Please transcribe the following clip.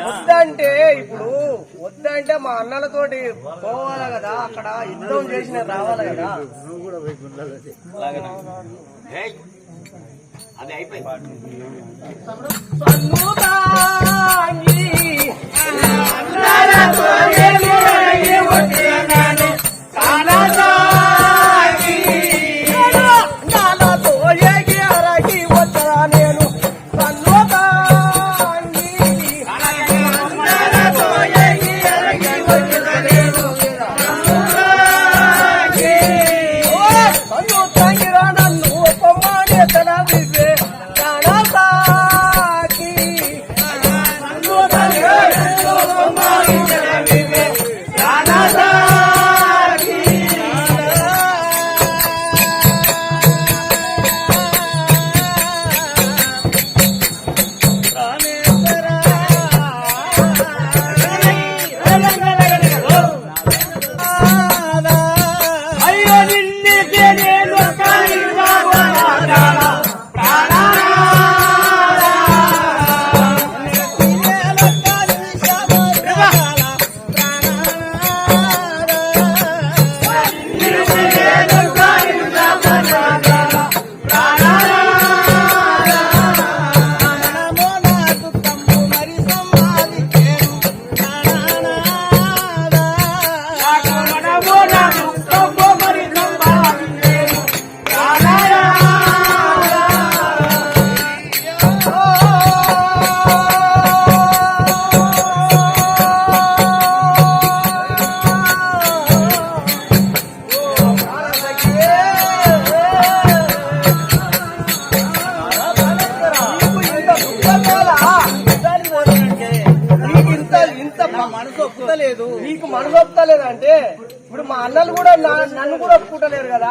వద్దంటే ఇప్పుడు వద్దంటే మా అన్నలతోటి పోవాలి కదా అక్కడ యుద్ధం చేసిన రావాలి కదా. అది అయిపోయింది. లేదు నీకు మనసు అంటే ఇప్పుడు మా అన్నలు కూడా నన్ను కూడా ఒప్పుకుంటలేరు కదా.